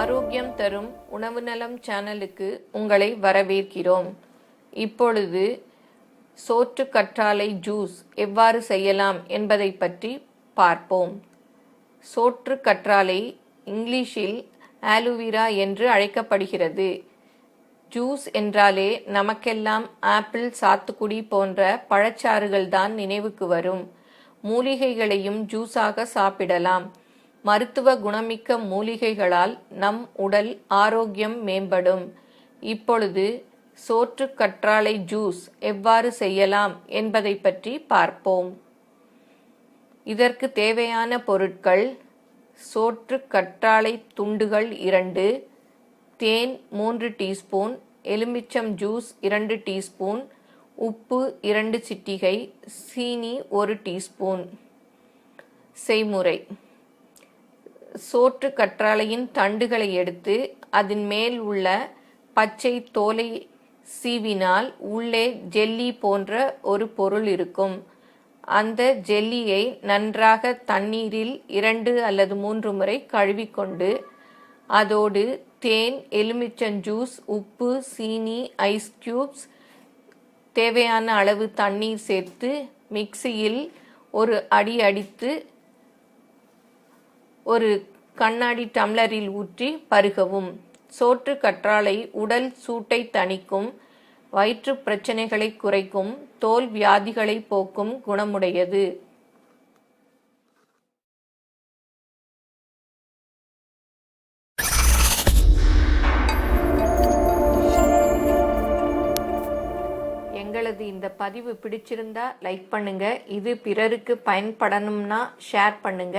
ஆரோக்கியம் தரும் உணவு நலம் சேனலுக்கு உங்களை வரவேற்கிறோம். இப்பொழுது சோற்று கற்றாழை ஜூஸ் எவ்வாறு செய்யலாம் என்பதை பற்றி பார்ப்போம். சோற்று கற்றாழை இங்கிலீஷில் ஆலுவிரா என்று அழைக்கப்படுகிறது. ஜூஸ் என்றாலே நமக்கெல்லாம் ஆப்பிள் சாத்துக்குடி போன்ற பழச்சாறுகள் தான் நினைவுக்கு வரும். மூலிகைகளையும் ஜூஸாக சாப்பிடலாம். மருத்துவ குணமிக்க மூலிகைகளால் நம் உடல் ஆரோக்கியம் மேம்படும். இப்பொழுது சோற்று கற்றாழை ஜூஸ் எவ்வாறு செய்யலாம் என்பதை பற்றி பார்ப்போம். இதற்கு தேவையான பொருட்கள் சோற்று கற்றாழை துண்டுகள் இரண்டு தேன் மூன்று டீஸ்பூன் எலுமிச்சம் ஜூஸ் இரண்டு டீஸ்பூன் உப்பு இரண்டு சிட்டிகை சீனி ஒரு டீஸ்பூன். செய்முறை. சோற்று கற்றாழையின் தண்டுகளை எடுத்து அதன் மேல் உள்ள பச்சை தோலை சீவினால் உள்ளே ஜெல்லி போன்ற ஒரு பொருள் இருக்கும். அந்த ஜெல்லியை நன்றாக தண்ணீரில் இரண்டு அல்லது மூன்று முறை கழுவிக்கொண்டு அதோடு தேன் எலுமிச்சம் ஜூஸ் உப்பு சீனி ஐஸ் கியூப்ஸ் தேவையான அளவு தண்ணீர் சேர்த்து மிக்சியில் ஒரு அடி அடித்து ஒரு கண்ணாடி டம்ளரில் ஊற்றி பருகவும். சோற்று கற்றாழை உடல் சூட்டை தணிக்கும் வயிற்று பிரச்சனைகளை குறைக்கும் தோல் வியாதிகளை போக்கும் குணமுடையது. எங்களது இந்த பதிவு பிடிச்சிருந்தா லைக் பண்ணுங்க. இது பிறருக்கு பயன்படணும்னா ஷேர் பண்ணுங்க.